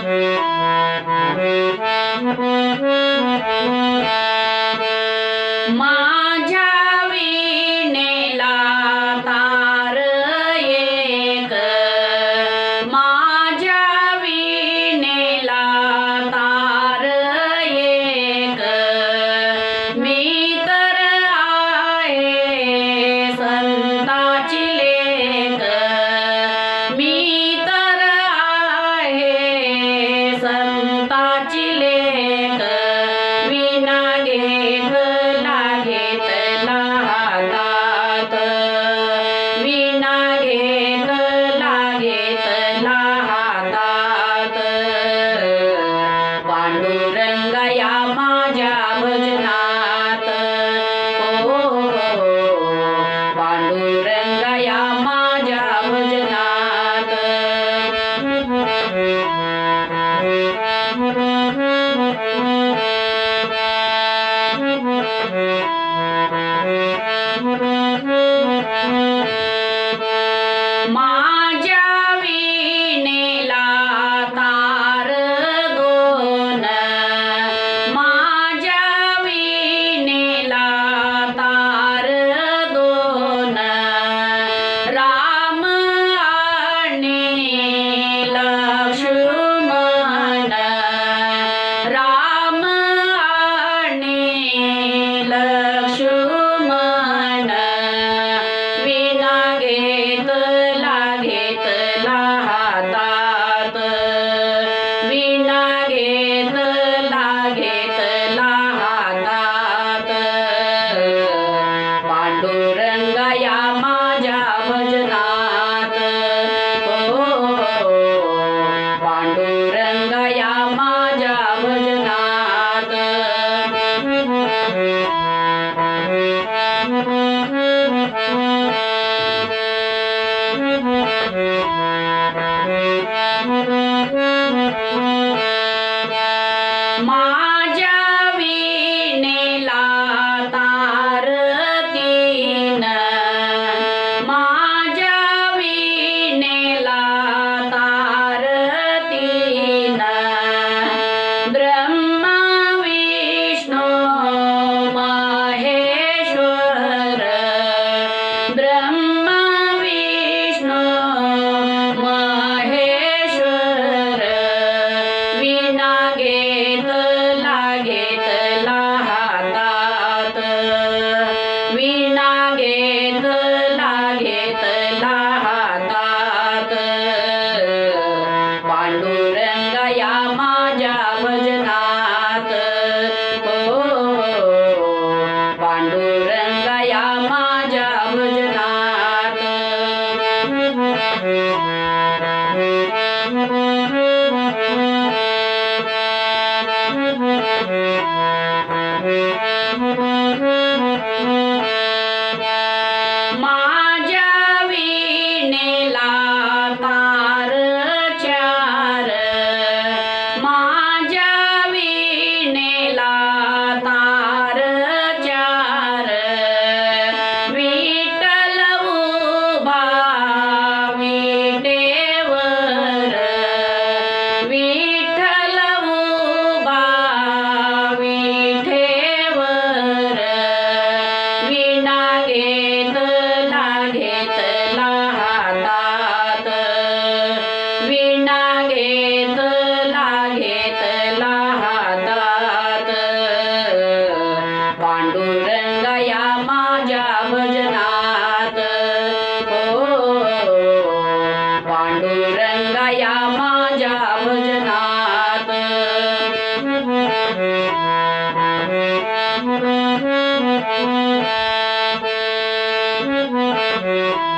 Thank you. The. Música